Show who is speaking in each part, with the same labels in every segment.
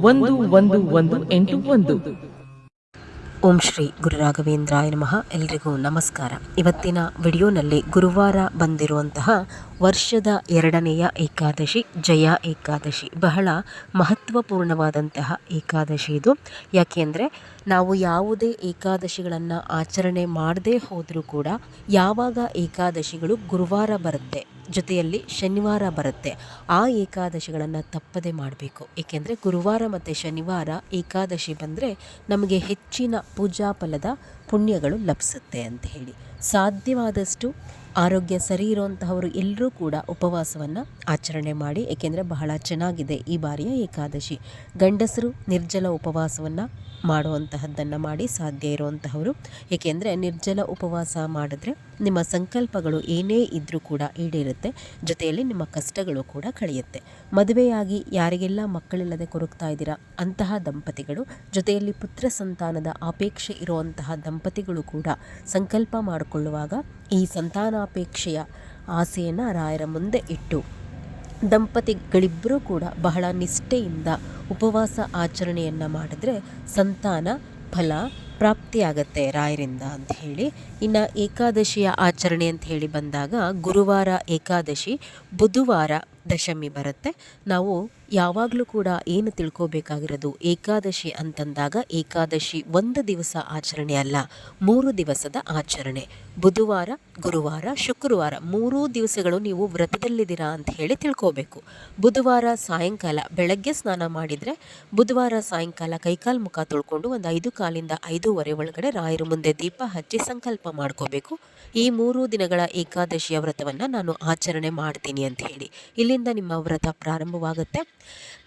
Speaker 1: ಒಂದು ಒಂದು ಒಂದು, ಎಂಟು, ಒಂದು.
Speaker 2: ಓಂ ಶ್ರೀ ಗುರು ರಾಘವೇಂದ್ರಾಯ ನಮಃ. ಎಲ್ರಿಗೂ ನಮಸ್ಕಾರ. ಇವತ್ತಿನ ವಿಡಿಯೋನಲ್ಲಿ ಗುರುವಾರ ಬಂದಿರುವಂತಹ ವರ್ಷದ ಎರಡನೆಯ ಏಕಾದಶಿ, ಜಯ ಏಕಾದಶಿ. ಬಹಳ ಮಹತ್ವಪೂರ್ಣವಾದಂತಹ ಏಕಾದಶಿ ಇದು. ಯಾಕೆಂದರೆ ನಾವು ಯಾವುದೇ ಏಕಾದಶಿಗಳನ್ನು ಆಚರಣೆ ಮಾಡದೇ ಹೋದರೂ ಕೂಡ, ಯಾವಾಗ ಏಕಾದಶಿಗಳು ಗುರುವಾರ ಬರುತ್ತೆ ಜೊತೆಯಲ್ಲಿ ಶನಿವಾರ ಬರುತ್ತೆ. ಆ ಏಕಾದಶಿಗಳನ್ನು ತಪ್ಪದೆ ಮಾಡಬೇಕು. ಏಕೆಂದರೆ ಗುರುವಾರ ಮತ್ತು ಶನಿವಾರ ಏಕಾದಶಿ ಬಂದರೆ ನಮಗೆ ಹೆಚ್ಚಿನ ಪೂಜಾ ಫಲದ ಪುಣ್ಯಗಳು ಲಭಿಸುತ್ತೆ ಅಂತ ಹೇಳಿ. ಸಾಧ್ಯವಾದಷ್ಟು ಆರೋಗ್ಯ ಸರಿ ಇರುವಂತಹವರು ಎಲ್ಲರೂ ಕೂಡ ಉಪವಾಸವನ್ನು ಆಚರಣೆ ಮಾಡಿ. ಏಕೆಂದರೆ ಬಹಳ ಚೆನ್ನಾಗಿದೆ ಈ ಬಾರಿಯ ಏಕಾದಶಿ. ಗಂಡಸರು ನಿರ್ಜಲ ಉಪವಾಸವನ್ನು ಮಾಡುವಂತಹದ್ದನ್ನು ಮಾಡಿ ಸಾಧ್ಯ ಇರುವಂತಹವರು. ಏಕೆಂದರೆ ನಿರ್ಜಲ ಉಪವಾಸ ಮಾಡಿದ್ರೆ ನಿಮ್ಮ ಸಂಕಲ್ಪಗಳು ಏನೇ ಇದ್ದರೂ ಕೂಡ ಈಡೇರುತ್ತೆ. ಜೊತೆಯಲ್ಲಿ ನಿಮ್ಮ ಕಷ್ಟಗಳು ಕೂಡ ಕಳೆಯುತ್ತೆ. ಮದುವೆಯಾಗಿ ಯಾರಿಗೆಲ್ಲ ಮಕ್ಕಳಿಲ್ಲದೆ ಕೊರಗ್ತಾ ಇದ್ದೀರಾ? ಅಂತಹ ದಂಪತಿಗಳು, ಜೊತೆಯಲ್ಲಿ ಪುತ್ರ ಸಂತಾನದ ಅಪೇಕ್ಷೆ ಇರುವಂತಹ ದಂಪತಿಗಳು ಕೂಡ ಸಂಕಲ್ಪ ಮಾಡಿಕೊಳ್ಳುವಾಗ ಈ ಸಂತಾನಾಪೇಕ್ಷೆಯ ಆಸೆಯನ್ನು ರಾಯರ ಮುಂದೆ ಇಟ್ಟು ದಂಪತಿಗಳಿಬ್ಬರೂ ಕೂಡ ಬಹಳ ನಿಷ್ಠೆಯಿಂದ ಉಪವಾಸ ಆಚರಣೆಯನ್ನು ಮಾಡಿದ್ರೆ ಸಂತಾನ, ಫಲ ಪ್ರಾಪ್ತಿಯಾಗತ್ತೆ ರಾಯರಿಂದ ಅಂತ ಹೇಳಿ. ಇನ್ನು ಏಕಾದಶಿಯ ಆಚರಣೆ ಅಂತ ಹೇಳಿ ಬಂದಾಗ ಗುರುವಾರ ಏಕಾದಶಿ, ಬುಧವಾರ ದಶಮಿ ಬರುತ್ತೆ. ನಾವು ಯಾವಾಗಲೂ ಕೂಡ ಏನು ತಿಳ್ಕೋಬೇಕಾಗಿರೋದು ಏಕಾದಶಿ ಅಂತಂದಾಗ ಏಕಾದಶಿ ಒಂದು ದಿವಸ ಆಚರಣೆ ಅಲ್ಲ, ಮೂರು ದಿವಸದ ಆಚರಣೆ. ಬುಧವಾರ, ಗುರುವಾರ, ಶುಕ್ರವಾರ ಮೂರೂ ದಿವಸಗಳು ನೀವು ವ್ರತದಲ್ಲಿದ್ದೀರಾ ಅಂತ ಹೇಳಿ ತಿಳ್ಕೋಬೇಕು. ಬುಧವಾರ ಸಾಯಂಕಾಲ ಬೆಳಗ್ಗೆ ಸ್ನಾನ ಮಾಡಿದರೆ ಬುಧವಾರ ಸಾಯಂಕಾಲ ಕೈಕಾಲು ಮುಖ ತೊಳ್ಕೊಂಡು ಒಂದು ಐದು ಕಾಲಿಂದ ಐದೂವರೆ ಒಳಗಡೆ ರಾಯರ ಮುಂದೆ ದೀಪ ಹಚ್ಚಿ ಸಂಕಲ್ಪ ಮಾಡ್ಕೋಬೇಕು. ಈ ಮೂರು ದಿನಗಳ ಏಕಾದಶಿಯ ವ್ರತವನ್ನು ನಾನು ಆಚರಣೆ ಮಾಡ್ತೀನಿ ಅಂತ ಹೇಳಿ. ಇಲ್ಲಿಂದ ನಿಮ್ಮ ವ್ರತ ಪ್ರಾರಂಭವಾಗುತ್ತೆ.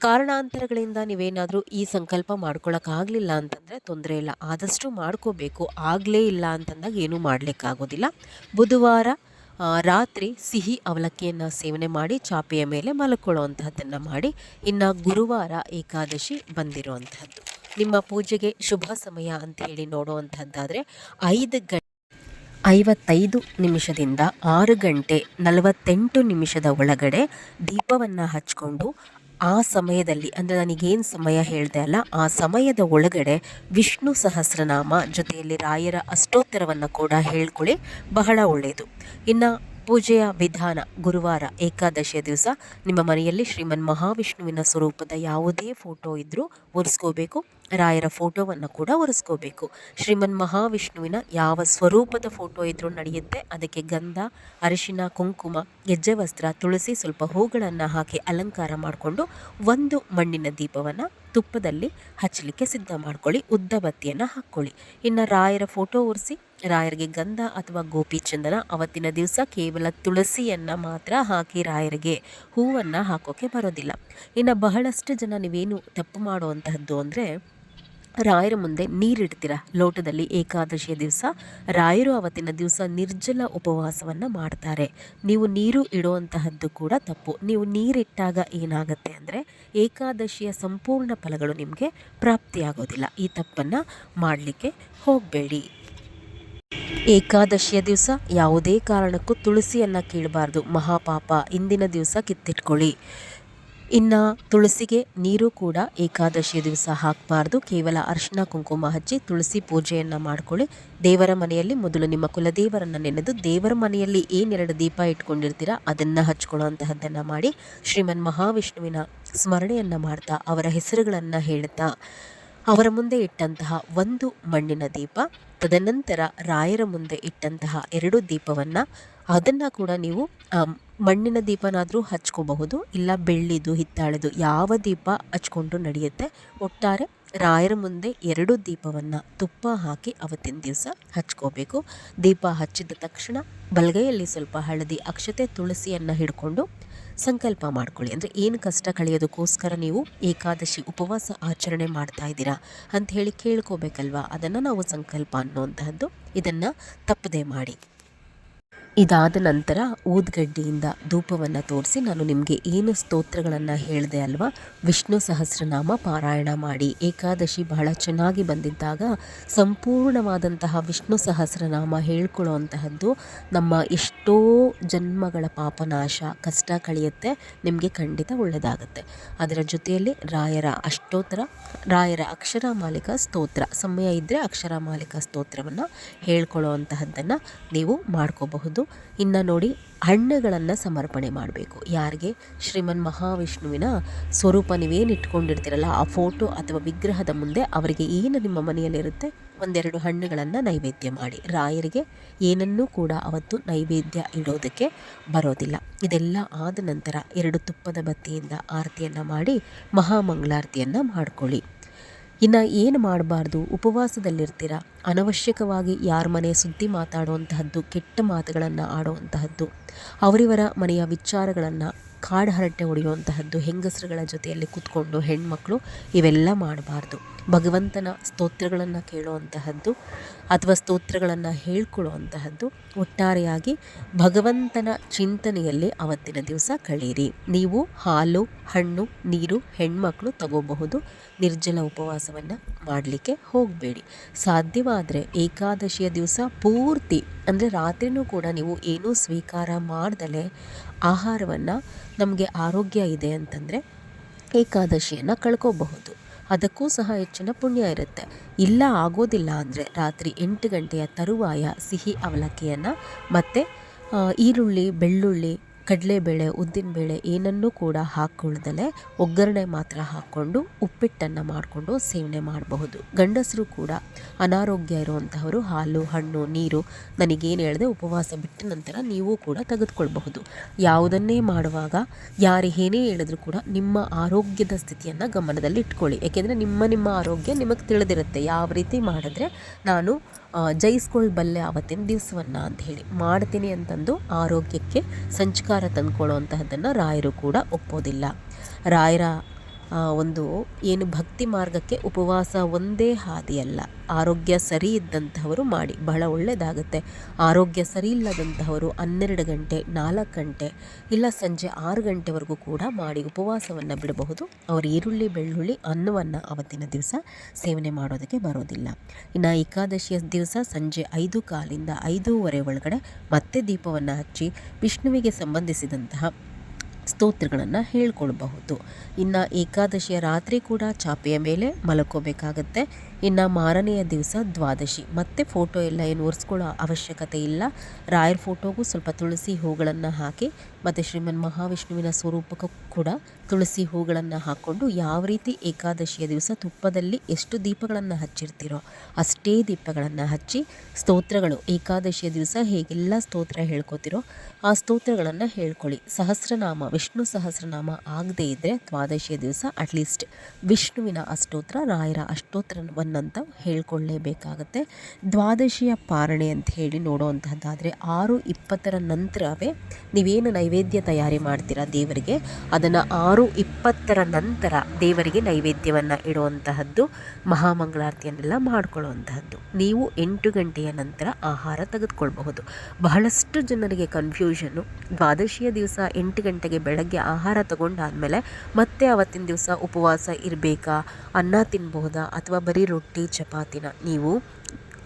Speaker 2: ಕಾರಣಾಂತರಗಳಿಂದ ನೀವೇನಾದರೂ ಈ ಸಂಕಲ್ಪ ಮಾಡ್ಕೊಳ್ಳೋಕ್ಕಾಗಲಿಲ್ಲ ಅಂತಂದರೆ ತೊಂದರೆ ಇಲ್ಲ. ಆದಷ್ಟು ಮಾಡ್ಕೋಬೇಕು. ಆಗಲೇ ಇಲ್ಲ ಅಂತಂದಾಗ ಏನೂ ಮಾಡಲಿಕ್ಕಾಗೋದಿಲ್ಲ. ಬುಧವಾರ ರಾತ್ರಿ ಸಿಹಿ ಅವಲಕ್ಕಿಯನ್ನು ಸೇವನೆ ಮಾಡಿ ಚಾಪೆಯ ಮೇಲೆ ಮಲಕೊಳ್ಳುವಂತಹದ್ದನ್ನು ಮಾಡಿ ಇನ್ನು ಗುರುವಾರ ಏಕಾದಶಿ ಬಂದಿರುವಂತಹದ್ದು. ನಿಮ್ಮ ಪೂಜೆಗೆ ಶುಭ ಸಮಯ ಅಂತ ಹೇಳಿ ನೋಡುವಂಥದ್ದಾದರೆ ಐದು ಗಂಟೆ ಐವತ್ತೈದು ನಿಮಿಷದಿಂದ ಆರು ಗಂಟೆ ನಲವತ್ತೆಂಟು ನಿಮಿಷದ ಒಳಗಡೆ ದೀಪವನ್ನು ಹಚ್ಕೊಂಡು ಆ ಸಮಯದಲ್ಲಿ, ಅಂದರೆ ನನಗೇನು ಸಮಯ ಹೇಳಿದೆ ಅಲ್ಲ, ಆ ಸಮಯದ ಒಳಗಡೆ ವಿಷ್ಣು ಸಹಸ್ರನಾಮ ಜೊತೆಯಲ್ಲಿ ರಾಯರ ಅಷ್ಟೋತ್ತರವನ್ನು ಕೂಡ ಹೇಳ್ಕೊಳ್ಳಿ, ಬಹಳ ಒಳ್ಳೆಯದು ಇನ್ನು ಪೂಜೆಯ ವಿಧಾನ ಗುರುವಾರ ಏಕಾದಶಿಯ ದಿವಸ, ನಿಮ್ಮ ಮನೆಯಲ್ಲಿ ಶ್ರೀಮನ್ ಮಹಾವಿಷ್ಣುವಿನ ಸ್ವರೂಪದ ಯಾವುದೇ ಫೋಟೋ ಇದ್ದರೂ ಒರೆಸ್ಕೋಬೇಕು ರಾಯರ ಫೋಟೋವನ್ನು ಕೂಡ ಒರೆಸ್ಕೋಬೇಕು. ಶ್ರೀಮನ್ ಮಹಾವಿಷ್ಣುವಿನ ಯಾವ ಸ್ವರೂಪದ ಫೋಟೋ ಇದ್ರೂ ನಡೆಯುತ್ತೆ, ಅದಕ್ಕೆ ಗಂಧ, ಅರಿಶಿನ, ಕುಂಕುಮ, ಗೆಜ್ಜೆ ವಸ್ತ್ರ, ತುಳಸಿ, ಸ್ವಲ್ಪ ಹೂಗಳನ್ನು ಹಾಕಿ ಅಲಂಕಾರ ಮಾಡಿಕೊಂಡು ಒಂದು ಮಣ್ಣಿನ ದೀಪವನ್ನು ತುಪ್ಪದಲ್ಲಿ ಹಚ್ಚಲಿಕ್ಕೆ ಸಿದ್ಧ ಮಾಡ್ಕೊಳ್ಳಿ, ಉದ್ದ ಬತ್ತಿಯನ್ನು ಹಾಕ್ಕೊಳ್ಳಿ. ಇನ್ನು ರಾಯರ ಫೋಟೋ ಒರೆಸಿ, ರಾಯರಿಗೆ ಗಂಧ ಅಥವಾ ಗೋಪಿ ಚಂದನ ಅವತ್ತಿನ ದಿವಸ ಕೇವಲ ತುಳಸಿಯನ್ನು ಮಾತ್ರ ಹಾಕಿ ರಾಯರಿಗೆ ಹೂವನ್ನು ಹಾಕೋಕ್ಕೆ ಬರೋದಿಲ್ಲ. ಇನ್ನು ಬಹಳಷ್ಟು ಜನ ನೀವೇನು ತಪ್ಪು ಮಾಡುವಂತಹದ್ದು ಅಂದರೆ ರಾಯರ ಮುಂದೆ ನೀರಿಡ್ತೀರ? ಲೋಟದಲ್ಲಿ ಏಕಾದಶಿಯ ದಿವಸ ರಾಯರು ಅವತ್ತಿನ ದಿವಸ ನಿರ್ಜಲ ಉಪವಾಸವನ್ನು ಮಾಡ್ತಾರೆ. ನೀವು ನೀರು ಇಡುವಂತಹದ್ದು ಕೂಡ ತಪ್ಪು. ನೀವು ನೀರಿಟ್ಟಾಗ ಏನಾಗುತ್ತೆ ಅಂದರೆ ಏಕಾದಶಿಯ ಸಂಪೂರ್ಣ ಫಲಗಳು ನಿಮಗೆ ಪ್ರಾಪ್ತಿಯಾಗೋದಿಲ್ಲ. ಈ ತಪ್ಪನ್ನು ಮಾಡಲಿಕ್ಕೆ ಹೋಗಬೇಡಿ. ಏಕಾದಶಿಯ ದಿವಸ ಯಾವುದೇ ಕಾರಣಕ್ಕೂ ತುಳಸಿಯನ್ನು ಕೀಳಬಾರ್ದು. ಮಹಾಪಾಪ, ಇಂದಿನ ದಿವಸ ಕಿತ್ತಿಟ್ಕೊಳ್ಳಿ. ಇನ್ನು ತುಳಸಿಗೆ ನೀರು ಕೂಡ ಏಕಾದಶಿಯ ದಿವಸ ಹಾಕಬಾರ್ದು. ಕೇವಲ ಅರ್ಶಿನ ಕುಂಕುಮ ಹಚ್ಚಿ ತುಳಸಿ ಪೂಜೆಯನ್ನು ಮಾಡ್ಕೊಳ್ಳಿ. ದೇವರ ಮನೆಯಲ್ಲಿ ಮೊದಲು ನಿಮ್ಮ ಕುಲದೇವರನ್ನು ನೆನೆದು ದೇವರ ಮನೆಯಲ್ಲಿ ಏನೆರಡು ದೀಪ ಇಟ್ಕೊಂಡಿರ್ತೀರಾ ಅದನ್ನು ಹಚ್ಕೊಳ್ಳುವಂತಹದ್ದನ್ನು ಮಾಡಿ ಶ್ರೀಮನ್ ಮಹಾವಿಷ್ಣುವಿನ ಸ್ಮರಣೆಯನ್ನು ಮಾಡ್ತಾ ಅವರ ಹೆಸರುಗಳನ್ನು ಹೇಳ್ತಾ ಅವರ ಮುಂದೆ ಇಟ್ಟಂತಹ ಒಂದು ಮಣ್ಣಿನ ದೀಪ, ತದನಂತರ ರಾಯರ ಮುಂದೆ ಇಟ್ಟಂತಹ ಎರಡು ದೀಪವನ್ನು ಅದನ್ನು ಕೂಡ ನೀವು ಮಣ್ಣಿನ ದೀಪನಾದರೂ ಹಚ್ಕೋಬಹುದು, ಇಲ್ಲ ಬೆಳ್ಳಿದು, ಹಿತ್ತಾಳೆದು ಯಾವ ದೀಪ ಹಚ್ಕೊಂಡು ನಡೆಯುತ್ತೆ. ಒಟ್ಟಾರೆ ರಾಯರ ಮುಂದೆ ಎರಡು ದೀಪವನ್ನು ತುಪ್ಪ ಹಾಕಿ ಅವತ್ತಿನ ದಿವಸ ಹಚ್ಕೋಬೇಕು. ದೀಪ ಹಚ್ಚಿದ ತಕ್ಷಣ ಬಲಗೈಯಲ್ಲಿ ಸ್ವಲ್ಪ ಹಳದಿ ಅಕ್ಷತೆ ತುಳಸಿಯನ್ನು ಹಿಡ್ಕೊಂಡು ಸಂಕಲ್ಪ ಮಾಡ್ಕೊಳ್ಳಿ. ಅಂದರೆ ಏನು ಕಷ್ಟ ಕಳೆಯೋದಕ್ಕೋಸ್ಕರ ನೀವು ಏಕಾದಶಿ ಉಪವಾಸ ಆಚರಣೆ ಮಾಡ್ತಾ ಇದ್ದೀರಾ ಅಂತ ಹೇಳಿ ಕೇಳ್ಕೋಬೇಕಲ್ವಾ? ಅದನ್ನು ನಾವು ಸಂಕಲ್ಪ ಅನ್ನುವಂತಹದ್ದು. ಇದನ್ನು ತಪ್ಪದೇ ಮಾಡಿ. ಇದಾದ ನಂತರ ಊದ್ಗಡ್ಡಿಯಿಂದ ಧೂಪವನ್ನು ತೋರಿಸಿ ನಾನು ನಿಮಗೆ ಏನು ಸ್ತೋತ್ರಗಳನ್ನು ಹೇಳಿದೆ ಅಲ್ವಾ? ವಿಷ್ಣು ಸಹಸ್ರನಾಮ ಪಾರಾಯಣ ಮಾಡಿ. ಏಕಾದಶಿ ಬಹಳ ಚೆನ್ನಾಗಿ ಬಂದಿದ್ದಾಗ ಸಂಪೂರ್ಣವಾದಂತಹ ವಿಷ್ಣು ಸಹಸ್ರನಾಮ ಹೇಳ್ಕೊಳ್ಳುವಂತಹದ್ದು ನಮ್ಮ ಎಷ್ಟೋ ಜನ್ಮಗಳ ಪಾಪನಾಶ ಕಷ್ಟ ಕಳೆಯುತ್ತೆ, ನಿಮಗೆ ಖಂಡಿತ ಒಳ್ಳೆಯದಾಗುತ್ತೆ ಅದರ ಜೊತೆಯಲ್ಲಿ ರಾಯರ ಅಷ್ಟೋತ್ತರ, ರಾಯರ ಅಕ್ಷರ ಮಾಲಿಕ ಸ್ತೋತ್ರ, ಸಮಯ ಇದ್ದರೆ ಅಕ್ಷರ ಮಾಲಿಕ ಸ್ತೋತ್ರವನ್ನು ಹೇಳ್ಕೊಳ್ಳುವಂತಹದ್ದನ್ನು ನೀವು ಮಾಡ್ಕೋಬಹುದು. ಇನ್ನು ನೋಡಿ ಹಣ್ಣುಗಳನ್ನು ಸಮರ್ಪಣೆ ಮಾಡಬೇಕು. ಯಾರಿಗೆ? ಶ್ರೀಮನ್ ಮಹಾವಿಷ್ಣುವಿನ ಸ್ವರೂಪ ನೀವೇನು ಇಟ್ಕೊಂಡಿರ್ತೀರಲ್ಲ, ಆ ಫೋಟೋ ಅಥವಾ ವಿಗ್ರಹದ ಮುಂದೆ ಅವರಿಗೆ ಏನು ನಿಮ್ಮ ಮನೆಯಲ್ಲಿರುತ್ತೆ? ಒಂದೆರಡು ಹಣ್ಣುಗಳನ್ನು ನೈವೇದ್ಯ ಮಾಡಿ. ರಾಯರಿಗೆ ಏನನ್ನೂ ಕೂಡ ಅವತ್ತು ನೈವೇದ್ಯ ಇಡೋದಕ್ಕೆ ಬರೋದಿಲ್ಲ. ಇದೆಲ್ಲ ಆದ ನಂತರ ಎರಡು ತುಪ್ಪದ ಬತ್ತಿಯಿಂದ ಆರತಿಯನ್ನು ಮಾಡಿ ಮಹಾಮಂಗಳಾರತಿಯನ್ನು ಮಾಡ್ಕೊಳ್ಳಿ. ಇನ್ನು ಏನು ಮಾಡಬಾರ್ದು? ಉಪವಾಸದಲ್ಲಿರ್ತೀರ? ಅನವಶ್ಯಕವಾಗಿ ಯಾರ ಮನೆ ಸುದ್ದಿ ಮಾತಾಡುವಂತಹದ್ದು ಕೆಟ್ಟ ಮಾತುಗಳನ್ನು ಆಡುವಂತಹದ್ದು ಅವರಿವರ ಮನೆಯ ವಿಚಾರಗಳನ್ನು ಕಾಡು ಹರಟೆ ಹೊಡೆಯುವಂತಹದ್ದು ಹೆಂಗಸರುಗಳ ಜೊತೆಯಲ್ಲಿ ಕೂತ್ಕೊಂಡು ಹೆಣ್ಮಕ್ಳು ಇವೆಲ್ಲ ಮಾಡಬಾರ್ದು. ಭಗವಂತನ ಸ್ತೋತ್ರಗಳನ್ನು ಕೇಳುವಂತಹದ್ದು ಅಥವಾ ಸ್ತೋತ್ರಗಳನ್ನು ಹೇಳ್ಕೊಳ್ಳುವಂತಹದ್ದು ಒಟ್ಟಾರೆಯಾಗಿ ಭಗವಂತನ ಚಿಂತನೆಯಲ್ಲಿ ಅವತ್ತಿನ ದಿವಸ ಕಳೀರಿ. ನೀವು ಹಾಲು, ಹಣ್ಣು, ನೀರು, ಹೆಣ್ಮಕ್ಳು ತಗೋಬಹುದು. ನಿರ್ಜಲ ಉಪವಾಸವನ್ನು ಮಾಡಲಿಕ್ಕೆ ಹೋಗಬೇಡಿ. ಸಾಧ್ಯವಾದರೆ ಏಕಾದಶಿಯ ದಿವಸ ಪೂರ್ತಿ ಅಂದರೆ ರಾತ್ರಿನೂ ಕೂಡ ನೀವು ಏನೂ ಸ್ವೀಕಾರ ಮಾಡ್ದಲೇ ಆಹಾರವನ್ನು ನಮಗೆ ಆರೋಗ್ಯ ಇದೆ ಅಂತಂದರೆ ಏಕಾದಶಿಯನ್ನು ಕಳ್ಕೋಬಹುದು. ಅದಕ್ಕೂ ಸಹ ಹೆಚ್ಚಿನ ಪುಣ್ಯ ಇರುತ್ತೆ. ಇಲ್ಲ ಆಗೋದಿಲ್ಲ ಅಂದರೆ ರಾತ್ರಿ ಎಂಟು ಗಂಟೆಯ ತರುವಾಯ ಸಿಹಿ ಅವಲಕ್ಕಿಯನ್ನು ಮತ್ತು ಈರುಳ್ಳಿ, ಬೆಳ್ಳುಳ್ಳಿ ಕಡಲೆಬೇಳೆ, ಉದ್ದಿನಬೇಳೆ ಏನನ್ನೂ ಕೂಡ ಹಾಕ್ಕೊಳ್ದಲೆ ಒಗ್ಗರಣೆ ಮಾತ್ರ ಹಾಕ್ಕೊಂಡು ಉಪ್ಪಿಟ್ಟನ್ನು ಮಾಡಿಕೊಂಡು ಸೇವನೆ ಮಾಡಬಹುದು. ಗಂಡಸರು ಕೂಡ ಅನಾರೋಗ್ಯ ಇರುವಂತಹವರು ಹಾಲು, ಹಣ್ಣು, ನೀರು ನನಗೇನು ಹೇಳಿದೆ ಉಪವಾಸ ಬಿಟ್ಟ ನಂತರ ನೀವು ಕೂಡ ತೆಗೆದುಕೊಳ್ಬಹುದು. ಯಾವುದನ್ನೇ ಮಾಡುವಾಗ ಯಾರು ಏನೇ ಹೇಳಿದ್ರು ಕೂಡ ನಿಮ್ಮ ಆರೋಗ್ಯದ ಸ್ಥಿತಿಯನ್ನು ಗಮನದಲ್ಲಿ ಇಟ್ಕೊಳ್ಳಿ. ಯಾಕೆಂದರೆ ನಿಮ್ಮ ನಿಮ್ಮ ಆರೋಗ್ಯ ನಿಮಗೆ ತಿಳಿದಿರುತ್ತೆ. ಯಾವ ರೀತಿ ಮಾಡಿದ್ರೆ ನಾನು ಜಯಿಸ್ಕೊಳ್ಬಲ್ಲೆ ಆವತ್ತಿನ ದಿವಸವನ್ನು ಅಂತ ಹೇಳಿ ಮಾಡ್ತೀನಿ ಅಂತಂದು ಆರೋಗ್ಯಕ್ಕೆ ಸಂಚಕಾರ ತಂದ್ಕೊಳ್ಳುವಂತಹದ್ದನ್ನು ರಾಯರು ಕೂಡ ಒಪ್ಪೋದಿಲ್ಲ. ರಾಯರ ಒಂದು ಏನು ಭಕ್ತಿ ಮಾರ್ಗಕ್ಕೆ ಉಪವಾಸ ಒಂದೇ ಹಾದಿಯಲ್ಲ ಆರೋಗ್ಯ ಸರಿ ಇದ್ದಂಥವರು ಮಾಡಿ, ಬಹಳ ಒಳ್ಳೆಯದಾಗುತ್ತೆ ಆರೋಗ್ಯ ಸರಿ ಇಲ್ಲದಂತಹವರು ಹನ್ನೆರಡು ಗಂಟೆ, ನಾಲ್ಕು ಗಂಟೆ, ಇಲ್ಲ ಸಂಜೆ ಆರು ಗಂಟೆವರೆಗೂ ಕೂಡ ಮಾಡಿ ಉಪವಾಸವನ್ನು ಬಿಡಬಹುದು. ಅವರು ಈರುಳ್ಳಿ, ಬೆಳ್ಳುಳ್ಳಿ ಅನ್ನವನ್ನು ಅವತ್ತಿನ ದಿವಸ ಸೇವನೆ ಮಾಡೋದಕ್ಕೆ ಬರೋದಿಲ್ಲ. ಇನ್ನು ಏಕಾದಶಿಯ ದಿವಸ ಸಂಜೆ ಐದು ಕಾಲಿಂದ ಐದೂವರೆ ಒಳಗಡೆ ಮತ್ತೆ ದೀಪವನ್ನು ಹಚ್ಚಿ ವಿಷ್ಣುವಿಗೆ ಸಂಬಂಧಿಸಿದಂತಹ ಸ್ತೋತ್ರಗಳನ್ನು ಹೇಳ್ಕೊಳ್ಬಹುದು. ಇನ್ನು ಏಕಾದಶಿಯ ರಾತ್ರಿ ಕೂಡ ಚಾಪೆಯ ಮೇಲೆ ಮಲ್ಕೋಬೇಕಾಗತ್ತೆ. ಇನ್ನು ಮಾರನೆಯ ದಿವಸ ದ್ವಾದಶಿ. ಮತ್ತೆ ಫೋಟೋ ಎಲ್ಲ ಏನು ಒರೆಸ್ಕೊಳ್ಳೋ ಅವಶ್ಯಕತೆ ಇಲ್ಲ. ರಾಯರ ಫೋಟೋಗೂ ಸ್ವಲ್ಪ ತುಳಸಿ ಹೂಗಳನ್ನು ಹಾಕಿ, ಮತ್ತು ಶ್ರೀಮನ್ ಮಹಾವಿಷ್ಣುವಿನ ಸ್ವರೂಪಕ್ಕೂ ಕೂಡ ತುಳಸಿ ಹೂಗಳನ್ನು ಹಾಕ್ಕೊಂಡು ಯಾವ ರೀತಿ ಏಕಾದಶಿಯ ದಿವಸ ತುಪ್ಪದಲ್ಲಿ ಎಷ್ಟು ದೀಪಗಳನ್ನು ಹಚ್ಚಿರ್ತೀರೋ ಅಷ್ಟೇ ದೀಪಗಳನ್ನು ಹಚ್ಚಿ ಸ್ತೋತ್ರಗಳು, ಏಕಾದಶಿಯ ದಿವಸ ಹೇಗೆಲ್ಲ ಸ್ತೋತ್ರ ಹೇಳ್ಕೊತಿರೋ ಆ ಸ್ತೋತ್ರಗಳನ್ನು ಹೇಳ್ಕೊಳ್ಳಿ. ಸಹಸ್ರನಾಮ, ವಿಷ್ಣು ಸಹಸ್ರನಾಮ ಆಗದೇ ಇದ್ದರೆ ದ್ವಾದಶಿಯ ದಿವಸ ಅಟ್ಲೀಸ್ಟ್ ವಿಷ್ಣುವಿನ ಅಷ್ಟೋತ್ರ, ರಾಯರ ಅಷ್ಟೋತ್ರವನ್ನಂತ ಹೇಳ್ಕೊಳ್ಳೇಬೇಕಾಗತ್ತೆ. ದ್ವಾದಶಿಯ ಪಾರಣೆ ಅಂತ ಹೇಳಿ ನೋಡುವಂತಹದ್ದಾದರೆ ಆರು ಇಪ್ಪತ್ತರ ನಂತರವೇ ನೀವೇನು ನೈವೇದ್ಯ ತಯಾರಿ ಮಾಡ್ತೀರಾ ದೇವರಿಗೆ? ಅದನ್ನು ಆರು ಇಪ್ಪತ್ತರ ನಂತರ ದೇವರಿಗೆ ನೈವೇದ್ಯವನ್ನು ಇಡುವಂತಹದ್ದು, ಮಹಾಮಂಗಳಾರತಿಯನ್ನೆಲ್ಲ ಮಾಡ್ಕೊಳ್ಳುವಂತಹದ್ದು. ನೀವು ಎಂಟು ಗಂಟೆಯ ನಂತರ ಆಹಾರ ತೆಗೆದುಕೊಳ್ಬಹುದು. ಬಹಳಷ್ಟು ಜನರಿಗೆ ಕನ್ಫ್ಯೂಷನ್ನು ದ್ವಾದಶಿಯ ದಿವಸ ಎಂಟು ಗಂಟೆಗೆ ಬೆಳಗ್ಗೆ ಆಹಾರ ತಗೊಂಡಾದ್ಮೇಲೆ ಮತ್ತೆ ಅವತ್ತಿನ ದಿವಸ ಉಪವಾಸ ಇರಬೇಕಾ, ಅನ್ನ ತಿನ್ಬಹುದಾ ಅಥವಾ ಬರೀ ರೊಟ್ಟಿ ಚಪಾತಿನ. ನೀವು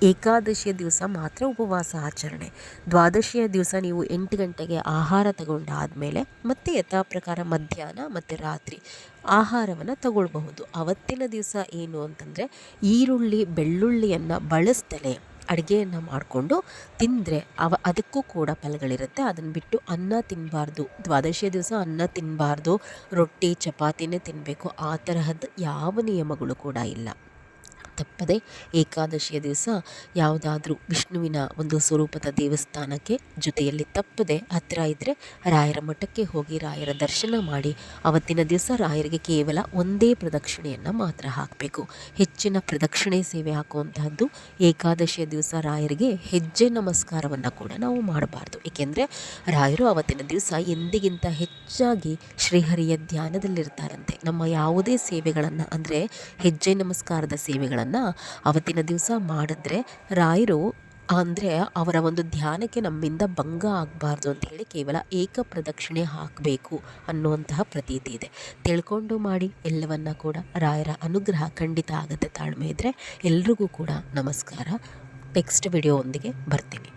Speaker 2: ಏಕಾದಶಿಯ ದಿವಸ ಮಾತ್ರ ಉಪವಾಸ ಆಚರಣೆ. ದ್ವಾದಶಿಯ ದಿವಸ ನೀವು ಎಂಟು ಗಂಟೆಗೆ ಆಹಾರ ತಗೊಂಡಾದಮೇಲೆ ಮತ್ತೆ ಯಥಾ ಪ್ರಕಾರ ಮಧ್ಯಾಹ್ನ ಮತ್ತು ರಾತ್ರಿ ಆಹಾರವನ್ನು ತಗೊಳ್ಬಹುದು. ಅವತ್ತಿನ ದಿವಸ ಏನು ಅಂತಂದರೆ ಈರುಳ್ಳಿ, ಬೆಳ್ಳುಳ್ಳಿಯನ್ನು ಬಳಸ್ದಲೇ ಅಡುಗೆಯನ್ನು ಮಾಡಿಕೊಂಡು ತಿಂದರೆ ಅವ ಅದಕ್ಕೂ ಕೂಡ ಫಲಗಳಿರುತ್ತೆ. ಅದನ್ನು ಬಿಟ್ಟು ಅನ್ನ ತಿನ್ನಬಾರ್ದು ದ್ವಾದಶಿಯ ದಿವಸ ಅನ್ನ ತಿನ್ನಬಾರ್ದು ರೊಟ್ಟಿ, ಚಪಾತಿನೇ ತಿನ್ನಬೇಕು ಆ ತರಹದ ಯಾವ ನಿಯಮಗಳು ಕೂಡ ಇಲ್ಲ. ತಪ್ಪದೆ ಏಕಾದಶಿಯ ದಿವಸ ಯಾವುದಾದ್ರೂ ವಿಷ್ಣುವಿನ ಒಂದು ಸ್ವರೂಪದ ದೇವಸ್ಥಾನಕ್ಕೆ ಜೊತೆಯಲ್ಲಿ ತಪ್ಪದೆ ಹತ್ತಿರ ಇದ್ದರೆ ರಾಯರ ಮಠಕ್ಕೆ ಹೋಗಿ ರಾಯರ ದರ್ಶನ ಮಾಡಿ ಅವತ್ತಿನ ದಿವಸ ರಾಯರಿಗೆ ಕೇವಲ ಒಂದೇ ಪ್ರದಕ್ಷಿಣೆಯನ್ನು ಮಾತ್ರ ಹಾಕಬೇಕು. ಹೆಚ್ಚಿನ ಪ್ರದಕ್ಷಿಣೆ ಸೇವೆ ಹಾಕುವಂತಹದ್ದು ಏಕಾದಶಿಯ ದಿವಸ ರಾಯರಿಗೆ ಹೆಜ್ಜೆ ನಮಸ್ಕಾರವನ್ನು ಕೂಡ ನಾವು ಮಾಡಬಾರ್ದು. ಏಕೆಂದರೆ ರಾಯರು ಅವತ್ತಿನ ದಿವಸ ಎಂದಿಗಿಂತ ಹೆಚ್ಚಾಗಿ ಶ್ರೀಹರಿಯ ಧ್ಯಾನದಲ್ಲಿರ್ತಾರಂತೆ. ನಮ್ಮ ಯಾವುದೇ ಸೇವೆಗಳನ್ನು ಅಂದರೆ ಹೆಜ್ಜೆ ನಮಸ್ಕಾರದ ಸೇವೆಗಳನ್ನು ಅವತ್ತಿನ ದಿವಸ ಮಾಡಿದ್ರೆ ರಾಯರು ಅಂದರೆ ಅವರ ಒಂದು ಧ್ಯಾನಕ್ಕೆ ನಮ್ಮಿಂದ ಭಂಗ ಆಗಬಾರ್ದು ಅಂತ ಹೇಳಿ ಕೇವಲ ಏಕ ಪ್ರದಕ್ಷಿಣೆ ಹಾಕಬೇಕು ಅನ್ನುವಂತಹ ಪ್ರತೀತಿ ಇದೆ. ತಿಳ್ಕೊಂಡು ಮಾಡಿ ಎಲ್ಲವನ್ನ ಕೂಡ ರಾಯರ ಅನುಗ್ರಹ ಖಂಡಿತ ಆಗುತ್ತೆ ತಾಳ್ಮೆ ಇದ್ದರೆ ಎಲ್ರಿಗೂ ಕೂಡ ನಮಸ್ಕಾರ. ನೆಕ್ಸ್ಟ್ ವಿಡಿಯೋ ಒಂದಿಗೆ ಬರ್ತೀನಿ.